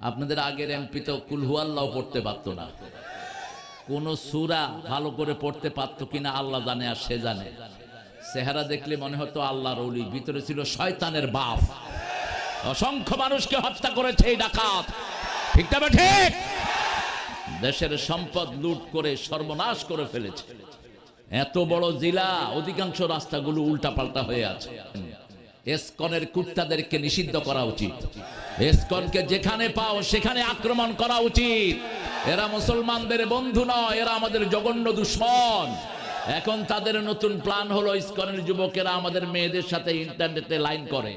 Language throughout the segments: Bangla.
আপনাদের আগের এমপি তো কুলহুয়াল্লাহ পড়তে পারতো না। কোন সুরা ভালো করে পড়তে পারতো কিনা আল্লাহ জানে আর সে জানে। চেহারা দেখলে মনে হতো আল্লাহর অলি ভিতরে ছিল শয়তানের বাপ। অসংখ্য মানুষকে হত্যা করেছে এই ডাকাত। ঠিক তবে ঠিক দেশের সম্পদ লুট করে, সর্বনাশ করে ফেলেছে। এত বড় জেলা, অধিকাংশ রাস্তাগুলো উল্টাপাল্টা হয়ে আছে। এসকনের কুত্তাদেরকে নিষিদ্ধ করা উচিত। এসকনকে যেখানে পাও সেখানে আক্রমণ করা উচিত। এরা মুসলমানদের বন্ধু নয়, এরা আমাদের জঘন্য দুশ্মন। এখন তাদের নতুন প্ল্যান হলো ইসকনের যুবকেরা আমাদের মেয়েদের সাথে ইন্টারনেটে লাইন করে।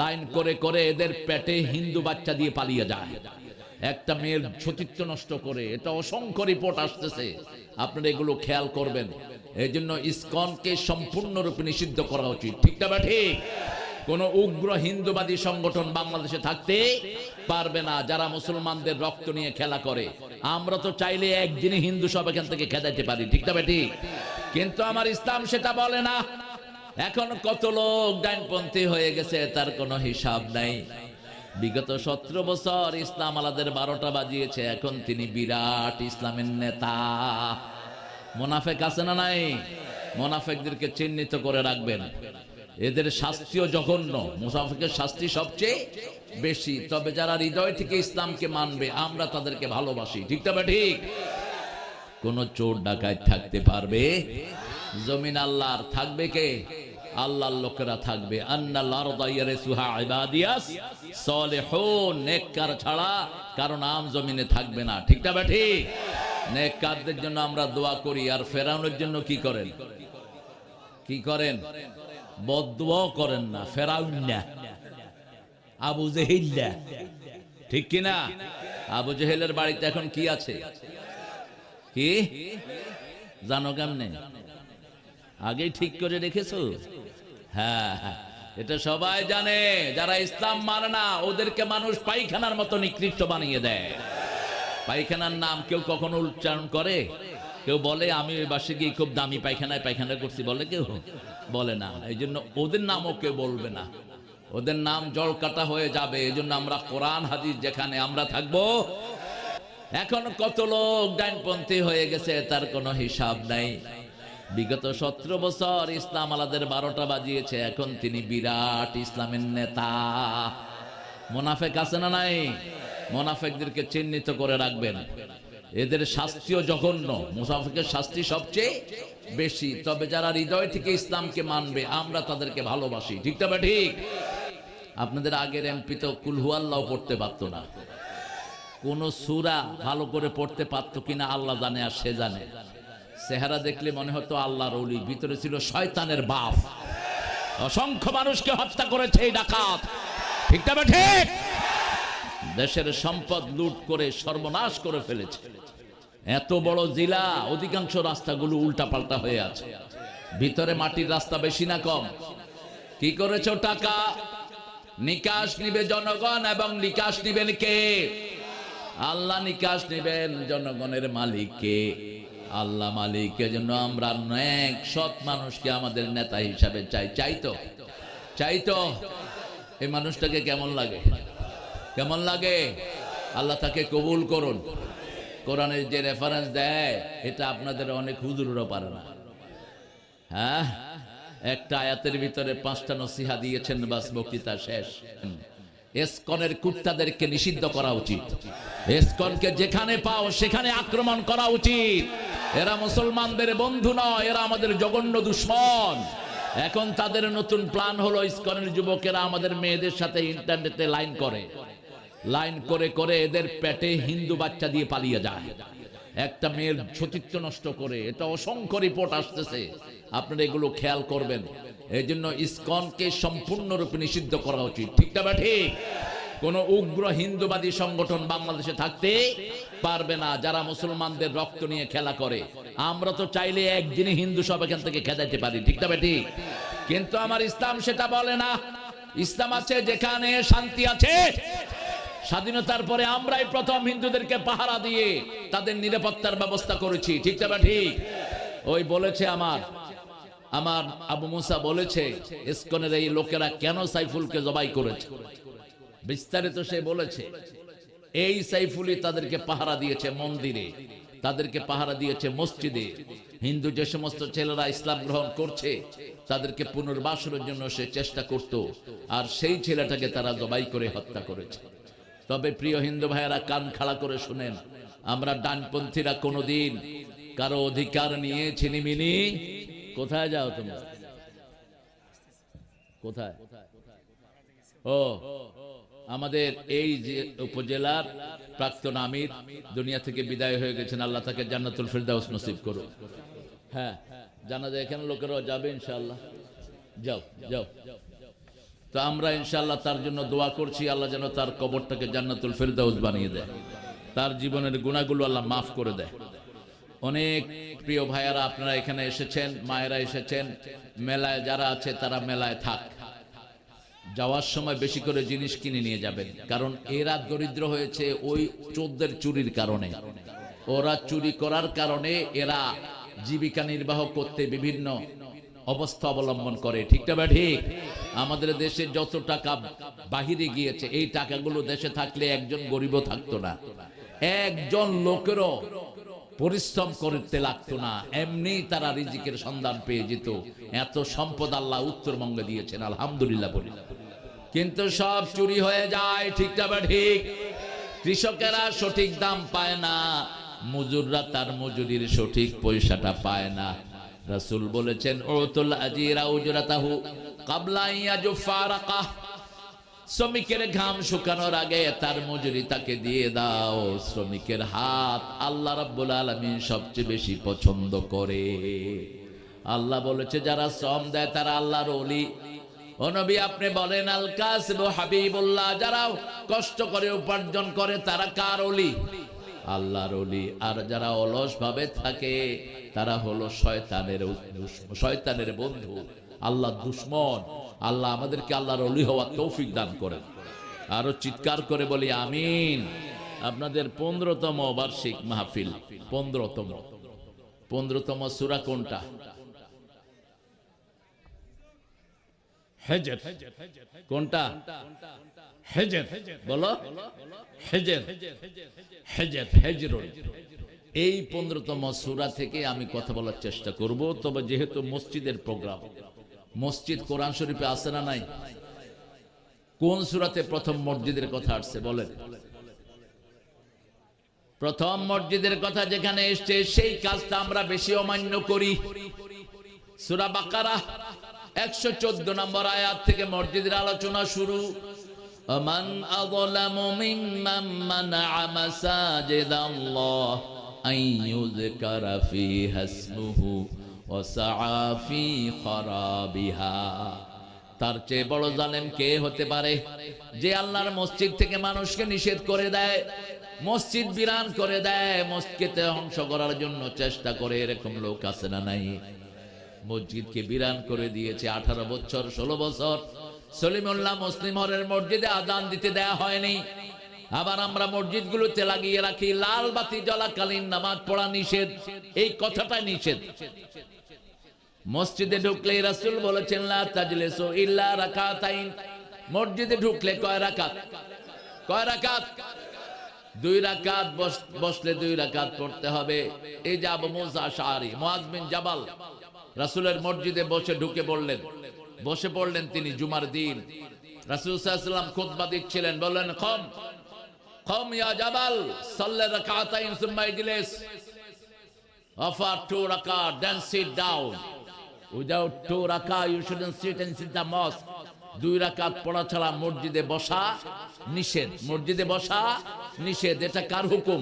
লাইন করে করে এদের পেটে হিন্দু বাচ্চা দিয়ে পালিয়ে যায়। একটা মেয়ের সতীত্ব নষ্ট করে এটা অসংখ্য রিপোর্ট আসতেছে। আপনারা এগুলো খেয়াল করবেন। এই জন্য ইসকনকে সম্পূর্ণরূপে নিষিদ্ধ করা উচিত। ঠিক না বা ঠিক? কোন উগ্র হিন্দুবাদী সংগঠন বাংলাদেশে থাকতে পারবে না, যারা মুসলমানদের রক্ত নিয়ে খেলা করে। আমরা তো চাইলে একদিনই হিন্দু সব এখান থেকে খেদাইতে পারি। ঠিক না ঠিক? কিন্তু আমার ইসলাম সেটা বলে না। এখন কত লোক ডাইনপন্থী হয়ে গেছে, তার কোনো হিসাব নাই। বিগত সতেরো বছর ইসলাম আলাদের বারোটা বাজিয়েছে, এখন তিনি বিরাট ইসলামের নেতা। মোনাফেক আছে না নাই? মোনাফেকদেরকে চিহ্নিত করে রাখবেন। এদের শাস্তিও জঘন্য। মুসাফিকের শাস্তি সবচেয়ে বেশি। তবে যারা হৃদয় থেকে ইসলামকে মানবে, আমরা তাদেরকে ভালোবাসি। ঠিক তবে ঠিক? কোন চোর ডাকাত থাকতে পারবে? জমিন আল্লাহর থাকবে কে? আল্লাহর লোকেরা থাকবে। ছাড়া কারণ আম জমিনে থাকবে না। ঠিক না ঠিক জন্য আমরা দোয়া করি, আর ফেরাউনের জন্য কি করেন? কি করেন? বদুয়াও করেন না, ফেরাউন না। আবু জেহিল্লা ঠিক কি না? আবু জেহেলের বাড়িতে এখন কি আছে? কি? জানো কেমনে? আগেই ঠিক করে রেখেছো? হ্যাঁ হ্যাঁ। এটা সবাই জানে, যারা ইসলাম মানে না, ওদেরকে মানুষ পায়খানার মতো নিকৃষ্ট বানিয়ে দেয়। পায়খানার নাম কেউ কখনো উচ্চারণ করে? কেউ বলে, আমি ওই বাসে গিয়ে খুব দামি পায়খানায় পায়খানা করছি। বলে কেউ? বলে না। এই জন্য ওদের নামও কেউ বলবে না। ওদের নাম জল কাটা হয়ে যাবে। এই জন্য আমরা কোরআন, হাদিস যেখানে আমরা থাকব, এখন কত লোক ডাইনপন্থী হয়ে গেছে, তার কোনো হিসাব নাই। বিগত সতেরো বছর ইসলাম আলাদের বারোটা বাজিয়েছে, এখন তিনি বিরাট ইসলামের নেতা। মোনাফেক আছে না নাই? মোনাফেকদেরকে চিহ্নিত করে রাখবেন। এদের শাস্তিও জঘন্য। মুসাফেকের শাস্তি সবচেয়ে বেশি। তবে যারা হৃদয় থেকে ইসলামকে মানবে, আমরা তাদেরকে ভালোবাসি। ঠিক তবে ঠিক? আপনাদের আগের এমপি তো কুলহুয়াল্লাহ পড়তে পারতো না। কোন সুরা ভালো করে পড়তে পারতো কিনা আল্লাহ জানে আর সে জানে। চেহারা দেখলে মনে হতো আল্লাহর অলি ভিতরে ছিল শয়তানের বাপ। অসংখ্য মানুষকে হত্যা করেছে এই ডাকাত। ঠিক তবে ঠিক দেশের সম্পদ লুট করে, সর্বনাশ করে ফেলেছে। এত বড় জেলা, অধিকাংশ রাস্তাগুলো উল্টাপাল্টা হয়ে আছে। ভিতরে মাটির রাস্তা বেশি না কম। কি করেছ টাকা? নিকাশ নিবে জনগণ এবং নিকাশ নিবেন কে? আল্লাহ নিকাশ নিবেন জনগণের মালিককে। আল্লাহ মালিকের জন্য আমরা অনেক সৎ মানুষকে আমাদের নেতা হিসাবে চাই। চাইতো চাইতো এই মানুষটাকে কেমন লাগে? কেমন লাগে? আল্লাহ তাকে কবুল করুন। কোরআনের যে রেফারেন্স দেয়, এটা আপনাদের অনেক হুজুরও পারে না। হ্যাঁ? একটা আয়াতের ভিতরে পাঁচটা নসিহা দিয়েছেন, বাস বক্তৃতা শেষ। এসকনের কুত্তাদেরকে নিষিদ্ধ করা উচিত। এসকনকে যেখানে পাও সেখানে আক্রমণ করা উচিত। এরা মুসলমানদের বন্ধু নয়, এরা আমাদের জঘন্য দুশ্মন। এখন তাদের নতুন প্ল্যান হলো ইসকনের যুবকেরা আমাদের মেয়েদের সাথে ইন্টারনেটে লাইন করে। লাইন করে করে এদের পেটে হিন্দু বাচ্চা দিয়ে পালিয়ে যায়। একটা মেয়ের সতীত্ব নষ্ট করে, এটা অসংখ্য রিপোর্ট আসতেছে। আপনারা এগুলো খেয়াল করবেন। এই জন্য ইসকনকে সম্পূর্ণরূপে নিষিদ্ধ করা উচিত। ঠিক না ঠিক? কোন উগ্র হিন্দুবাদী সংগঠন বাংলাদেশে থাকতে পারবে না, যারা মুসলমানদের রক্ত নিয়ে খেলা করে। আমরা তো চাইলে একদিনই হিন্দু সব এখান থেকে খেদাইতে পারি। ঠিক না ঠিক? কিন্তু আমার ইসলাম সেটা বলে না। ইসলাম আছে যেখানে শান্তি আছে। স্বাধীনতার পরে আমরাই প্রথম হিন্দুদেরকে পাহারা দিয়ে তাদের নিরাপত্তার ব্যবস্থা করেছি। ঠিক না ঠিক? ওই বলেছে আমার আমার আবু মুসা বলেছে, ইসকনের এই লোকেরা কেন সাইফুলকে জবাই করেছে? বিস্তারিত সে বলেছে, এই সাইফুলি তাদেরকে পাহারা দিয়েছে মন্দিরে, তাদেরকে পাহারা দিয়েছে মসজিদে। হিন্দু যে সমস্ত ছেলেরা ইসলাম গ্রহণ করছে, তাদেরকে পুনর্বাসনের জন্য সে চেষ্টা করত, আর সেই ছেলেটাকে তারা জবাই করে হত্যা করেছে। তবে প্রিয় হিন্দু ভাইয়েরা, কান খাড়া করে শুনেন। আমরা ডানপন্থীরা কোনোদিন কারও অধিকার নিয়ে ছিনিমিনি। কোথায় যাও তোমরা? কোথায়? ও, আমাদের এই যে উপজেলার প্রাক্তন আমির দুনিয়া থেকে বিদায় হয়ে গেছেন। আল্লাহ তাকে জান্নাতুল ফিরদাউস নসিব করুন হ্যাঁ জানা যায় এখানে লোকেরাও যাবে ইনশাআল্লাহ। যাও যাও। তো আমরা ইনশাআল্লাহ তার জন্য দোয়া করছি, আল্লাহ যেন তার কবরটাকে জান্নাতুল ফেরদাউস বানিয়ে দেয়। তার জীবনের গুণাগুলো আল্লাহ মাফ করে দেয়। অনেক প্রিয় ভাইয়ারা, আপনারা এখানে এসেছেন, মায়েরা এসেছেন, মেলায় যারা আছে তারা মেলায় থাক। যাওয়ার সময় বেশি করে জিনিস কিনে নিয়ে যাবেন, কারণ এরা দরিদ্র হয়েছে ওই চোদ্দের চুরির কারণে। ওরা চুরি করার কারণে এরা জীবিকা নির্বাহ করতে বিভিন্ন অবস্থা অবলম্বন করে। ঠিক না বা ঠিক? আমাদের দেশে যত টাকা বাহিরে গিয়েছে, এই টাকাগুলো দেশে থাকলে একজন গরিবও থাকতো না। একজন লোকেরও পরিশ্রম করতে লাগতো না। এমনি তারা রিজিকের সন্ধান পেয়ে যেত। এত সম্পদ আল্লাহ উত্তরবঙ্গে দিয়েছেন, আলহামদুলিল্লাহ বলি। কিন্তু সব চুরি হয়ে যায় ঠিকটা বা ঠিক? কৃষকেরা সঠিক দাম পায় না, মজুররা তার মজুরির সঠিক পয়সাটা পায় না। রাসূল বলেছেন শ্রমিকের ঘাম শুকানোর আগে তার মজুরি তাকে দিয়ে দাও। শ্রমিকের হাত আল্লাহ রাব্বুল আলামিন সবচেয়ে বেশি পছন্দ করে। আল্লাহ বলেছে, যারা শ্রম দেয় তারা আল্লাহর ওলি। ও নবী, আপনি বলেন আল হাবিবুল্লাহ। যারা কষ্ট করে উপার্জন করে তারা কার ওলি? আল্লাহর অলি আর যারা অলস ভাবে থাকে, তারা হলো শয়তানের শয়তানের বন্ধু। আল্লাহ দুশ্মন। আল্লাহ আমাদেরকে আল্লাহর অলি হওয়া তৌফিক দান করেন। আরও চিৎকার করে বলি, আমিন। আপনাদের পনেরোতম বার্ষিক মাহফিল। পনেরোতম। পনেরোতম সুরা কোনটা? হেজের। কোনটা? হেজের। বলো। হেজের। হেজর। এই পনেরোতম সুরা থেকে আমি কথা বলার চেষ্টা করব, তবে যেহেতু মসজিদের প্রোগ্রাম, মসজিদ কোরআন শরীফে আসে না নাই? কোন সুরাতে প্রথম মসজিদের কথা আসছে, বলেন। প্রথম মসজিদের কথা যেখানে এসছে, সেই কাজটা আমরা বেশি অমান্য করি। সুরা বাকারা একশো চোদ্দ নম্বর আয়াত থেকে মসজিদের আলোচনা শুরু ومن أظلم ممن منع مساجد الله أن يذكر فيها اسمه وسعى في خرابها তার চেয়ে বড় জালেম কে হতে পারে যে আল্লাহর মসজিদ থেকে মানুষকে নিষেধ করে দেয় মসজিদ বিরান করে দেয় মসজিদে ধ্বংস করার জন্য চেষ্টা করে এরকম লোক আছে না নাই মসজিদকে বিরান করে দিয়েছে আঠারো বছর, ষোলো বছর। সলিমুল্লাহ মুসলিম হরের মসজিদে আদান দিতে দেয়া হয়নি। আবার আমরা মসজিদগুলোতে লাগিয়ে রাখি, লাল বাতি জ্বলাকালীন নামাজ পড়া নিষেধ। এই কথাটা নিষেধ। মসজিদে ঢুকলে রাসূল বলেছেন মসজিদে ঢুকলে কয় রাকাত? কয় রাকাত? দুই রাকাত বস- বসলে দুই রাকাত পড়তে হবে। এই যে আবু মুসা আশআরি, মুআজ বিন জাবাল। রাসূলের মসজিদে বসে ঢুকে পড়লেন বসে পড়লেন তিনি জুমার দিন রাসূল সাল্লাল্লাহু আলাইহি দিচ্ছিলেন বললেন কম কম ইয়া জাবাল সাল্লি রাকাতাইন sit down. Without two rakah, you shouldn't sit and sit the mosque. দুই রাকাত পড়া ছাড়া মসজিদে বসা নিষেধ মসজিদে বসা নিষেধ এটা কার হুকুম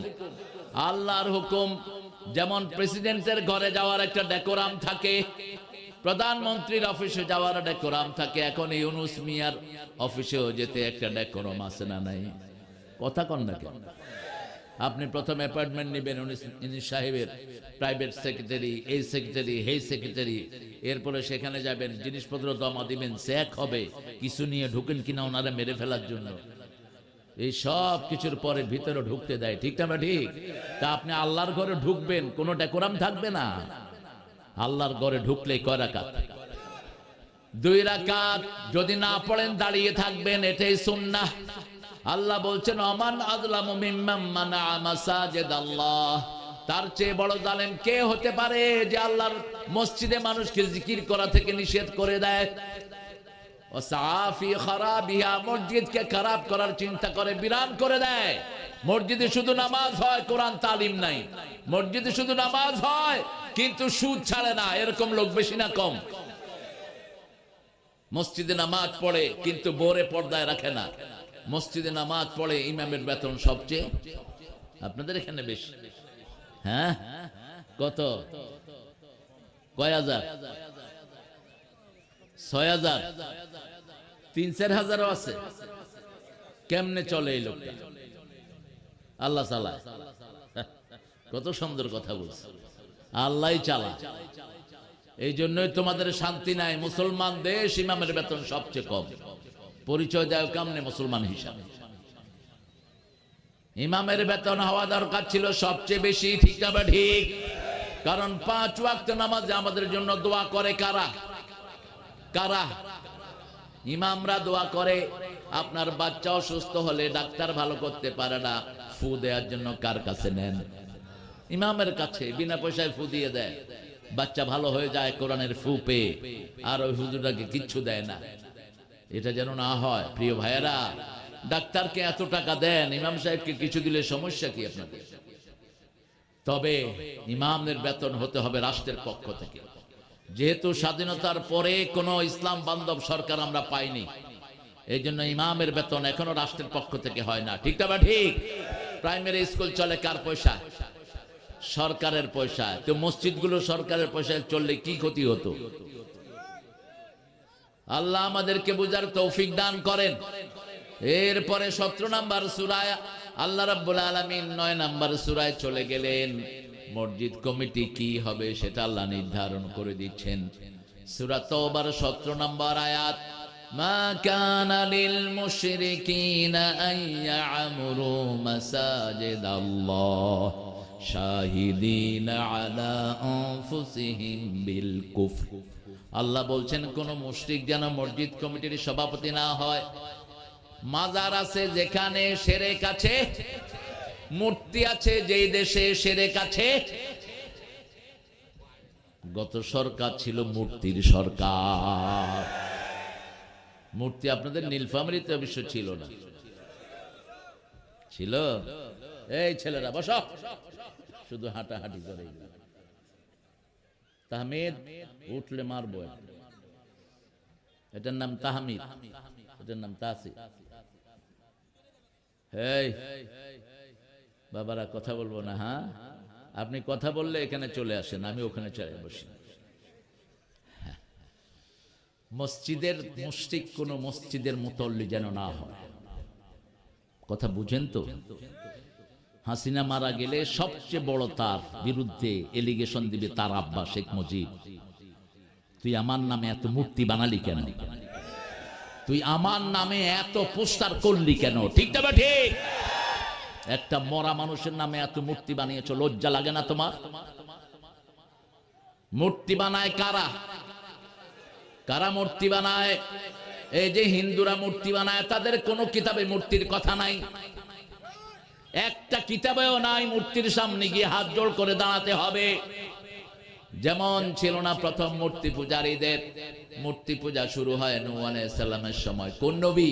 আল্লাহর হুকুম যেমন প্রেসিডেন্টের ঘরে যাওয়ার একটা ডেকোরাম থাকে, প্রধানমন্ত্রীর অফিসে যাওয়ার ডেকোরাম থাকে, এখন ইউনুস মিয়ার অফিসেও যেতে একটা ডেকোরাম আছে না নাই? কথা কন না কেন? আপনি প্রথম অ্যাপয়েন্টমেন্ট নেবেন ইনি সাহেবের প্রাইভেট সেক্রেটারি এই সেক্রেটারি হেই সেক্রেটারি এরপরে সেখানে যাবেন, জিনিসপত্র জমা দিবেন, চেক হবে, কিছু নিয়ে ঢুকেন কিনা ওনারা মেরে ফেলার জন্য। এই সব কিছুর পরে ভিতরে ঢুকতে দেয়। ঠিক না ঠিক তা আপনি আল্লাহর ঘরে ঢুকবেন, কোনো ডেকোরাম থাকবে না। আল্লাহর ঘরে ঢুকলে কয় রাকাত? দুই রাকাত, যদি না পড়েন দাঁড়িয়ে থাকবেন, এটাই সুন্নাহ। আল্লাহ বলছেন, অমান আজলামু মাসাজিদ আল্লাহ তার চেয়ে বড় জালেম কে হতে পারে যে আল্লাহর মসজিদে মানুষকে জিকির করা থেকে নিষেধ করে দেয়? খারাবিহা, মসজিদকে খারাপ করার চিন্তা করে, বিরান করে দেয়। মসজিদে শুধু নামাজ হয়, কোরআন তালিম নাই। মসজিদে শুধু নামাজ হয়, কিন্তু সুদ ছাড়ে না, এরকম লোক বেশি না কম। মসজিদে নামাজ পড়ে, কিন্তু বোরে পর্দায় রাখে না। মসজিদে নামাজ পড়ে, ইমামের বেতন সবচেয়ে। আপনাদের এখানে বেশি। হ্যাঁ? কত? কয় হাজার? ছয় হাজার। তিন, চার হাজারও আছে। কেমনে চলে এই লোকটা? আল্লাহ চালা কত সুন্দর কথা বলছে। আল্লাহ চালা এই জন্যই তোমাদের শান্তি নাই। মুসলমান দেশ ইমামের বেতন সবচেয়ে কম। পরিচয় দেয় কামনে মুসলমান হিসাবে। ইমামের বেতন হওয়া দরকার ছিল সবচেয়ে বেশি, ঠিক না ঠিক? কারণ পাঁচ ওয়াক্ত নামাজে আমাদের জন্য দোয়া করে কারা? কারা? ইমামরা দোয়া করে, আপনার বাচ্চা অসুস্থ হলে ডাক্তার ভালো করতে পারে না, ফু দেওয়ার জন্য কার কাছে নেন? ইমামের কাছে বিনা পয়সায় ফু দিয়ে দেয়। বাচ্চা ভালো হয়ে যায়, কোরআনের ফু পেয়ে, আর ওই হুজুরটাকে কিচ্ছু দেয় না। এটা যেন না হয়, প্রিয় ভাইয়েরা, ডাক্তারকে এত টাকা দেন, ইমাম সাহেবকে কিছু দিলে সমস্যা কি আপনাদের? তবে ইমামদের বেতন হতে হবে রাষ্ট্রের পক্ষ থেকে। যেহেতু স্বাধীনতার পরে কোনো ইসলাম বান্ধব সরকার আমরা পাইনি এই জন্য ইমামের বেতন এখনও রাষ্ট্রের পক্ষ থেকে হয় না। ঠিক বা ঠিক? প্রাইমারি স্কুল চলে কার পয়সা? সরকারের পয়সা। তো মসজিদগুলো সরকারের পয়সায় চললে কি ক্ষতি হতো? আল্লাহ আমাদেরকে বুঝার তৌফিক দান করেন। এরপরে সতেরো নাম্বার সুরায় আল্লাহ রাব্বুল আলামিন নয় নাম্বার সুরায় চলে গেলেন। মসজিদ কমিটি কি হবে সেটা আল্লাহ নির্ধারণ করে দিচ্ছেন। সূরা তওবার সতেরো নাম্বার আয়াত আল্লাহ বলছেন, কোন মুশরিক যেন মসজিদ কমিটির সভাপতি না হয়। মাজার আছে যেখানে সেরে কাছে মূর্তি আছে যেই দেশে সেরে কাছে গত সরকার ছিল মূর্তির সরকার। মূর্তি আপনাদের নীলফামারিতে অবশ্য ছিল না। ছিল? এই ছেলেরা, বস। শুধু হাঁটাহাঁটি করে তাহমিদ, উঠলে মারবো। এটার নাম তাহমিদ। এটার নাম তাসি এই বাবারা, কথা বলব না হ্যাঁ? আপনি কথা বললে এখানে চলে আসেন, আমি ওখানে চলে বসি। মসজিদের মুসজিদ কোন মসজিদের মুতল্লি যেন না হয়। কথা বুঝেন তো? হাসিনা মারা গেলে সবচেয়ে বড় তার বিরুদ্ধে এলিগেশন দিবে তার আব্বা শেখ মুজিব। তুই আমার নামে এত মূর্তি বানালি কেন? তুই আমার নামে এত পোস্টার করলি কেন? ঠিক ঠিক? একটা মরা মানুষের নামে এত মূর্তি বানিয়েছ, লজ্জা লাগে না তোমার? মূর্তি বানায় কারা? কারা মূর্তি বানায়? এই যে হিন্দুরা মূর্তি বানায়, তাদের কোনো কিতাবে মূর্তির কথা নাই। একটা কিতাবেও নাই মূর্তির সামনে গিয়ে হাত জোড় করে দাঁড়াতে হবে। যেমন ছিল না প্রথম মূর্তি পূজারীদের। মূর্তি পূজা শুরু হয় নূ আলাইহিসসালামের সময়। কোন নবী?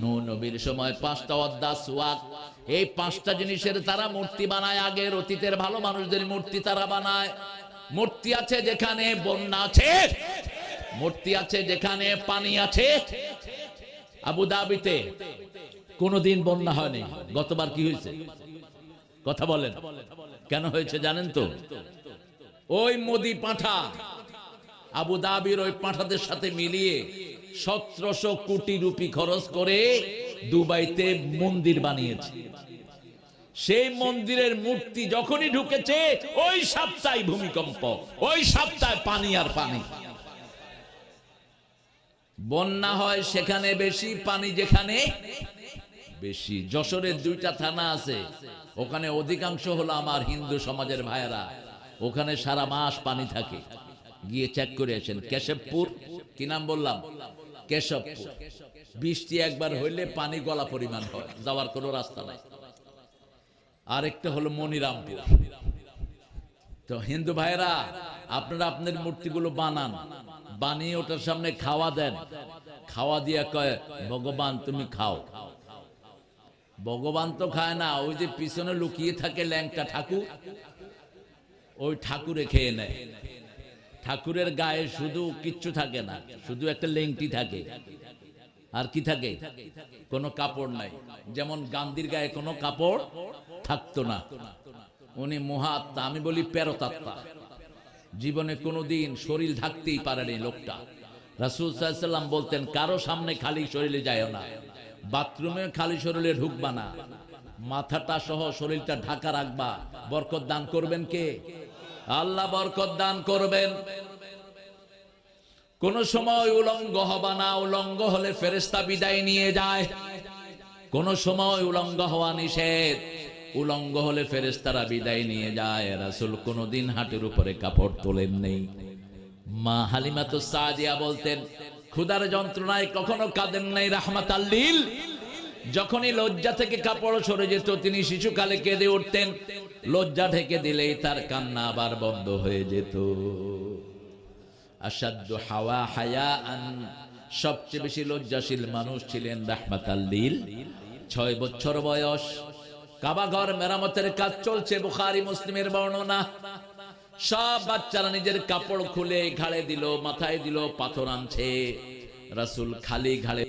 নূ নবীর সময় পাঁচটা অদ্দা সুয়াক এই পাঁচটা জিনিসের তারা মূর্তি বানায় আগের অতীতের ভালো মানুষদের মূর্তি তারা বানায়। মূর্তি আছে যেখানে বন্যা আছে। মূর্তি আছে যেখানে পানি আছে। আবু দাবিতে কোনোদিন বন্যা হয়নি। গতবার কি হয়েছে? কথা বলেন। কেন হয়েছে জানেন তো? ওই মোদি পাঠা। আবু দাবির ওই পাঠাদের সাথে মিলিয়ে সতেরোশো কোটি রুপি খরচ করে দুবাইতে মন্দির বানিয়েছে। সেই মন্দিরের মূর্তি যখনই ঢুকেছে, ওই সপ্তাহে ভূমিকম্প, ওই সপ্তাহে পানি আর পানি। বন্যা হয় সেখানে বেশি, পানি যেখানে বেশি। যশোরের দুইটা থানা আছে, ওখানে অধিকাংশ হলো আমার হিন্দু সমাজের ভাইয়েরা। ওখানে সারা মাস পানি থাকে। গিয়ে চেক করে আসেন। কেশবপুর? কি নাম বললাম? কেশবপুর। বৃষ্টি একবার হইলে পানি গলা পরিমাণ হয়। যাওয়ার কোনো রাস্তা নাই। আরেকটা হলো মনিরামপুর তো হিন্দু ভাইরা আপনারা আপনাদের মূর্তিগুলো বানান। বানিয়ে ওটার সামনে খাওয়া দেন। খাওয়া দিয়ে কয়, ভগবান, তুমি খাও। ভগবান তো খায় না। ওই যে পিছনে লুকিয়ে থাকে ল্যাংটা ঠাকুর। ওই ঠাকুরে খেয়ে নেয়। ঠাকুরের গায়ে শুধু কিচ্ছু থাকে না, শুধু একটা লেংটি থাকে। আর কি থাকে? কোনো কাপড় নাই। যেমন গান্ধীর গায়ে কোনো কাপড় থাকতো না। উনি মহাত্মা, আমি বলি পেরতাত্মা জীবনে কোনোদিন শরীর ঢাকতেই পারেনি লোকটা। রাসুল সাল্লাম বলতেন, কারও সামনে খালি শরীরে যায় না। বাথরুমে খালি শরীরে ঢুকবা না। মাথাটা সহ শরীরটা ঢাকা রাখবা। বরকত দান করবেন কে? আল্লাহ বরকত দান করবেন। কোন সময় উলঙ্গ হবা না, উলঙ্গ হলে ফেরেস্তা বিদায় নিয়ে যায়। কোন সময় উলঙ্গ হওয়া নিষেধ, উলঙ্গ হলে ফেরেস্তারা বিদায় নিয়ে যায়। রাসুল কোনদিন হাটের উপরে কাপড় তোলেন নেই। মা হালিমা তো সাদিয়া বলতেন ক্ষুদার যন্ত্রণায় কখনো কাঁদেন নাই রাহমাত আল্লিল যখনই লজ্জা থেকে কাপড় সরে যেত, তিনি শিশুকালে কেঁদে উঠতেন। লজ্জা ঢেকে দিলেই তার কান্না আবার বন্ধ হয়ে যেত। আসাদ্দ হাওয়া হায়া আন সবচেয়ে বেশি লজ্জাশীল মানুষ ছিলেন রাহমাত আল্লিল ছয় বছর বয়স। কাবাঘর মেরামতের কাজ চলছে বুখারি মুসলিমের বর্ণনা। সব বাচ্চারা নিজের কাপড় খুলে ঘাড়ে দিল, মাথায় দিল, পাথর আনছে। রাসুল খালি ঘাড়ে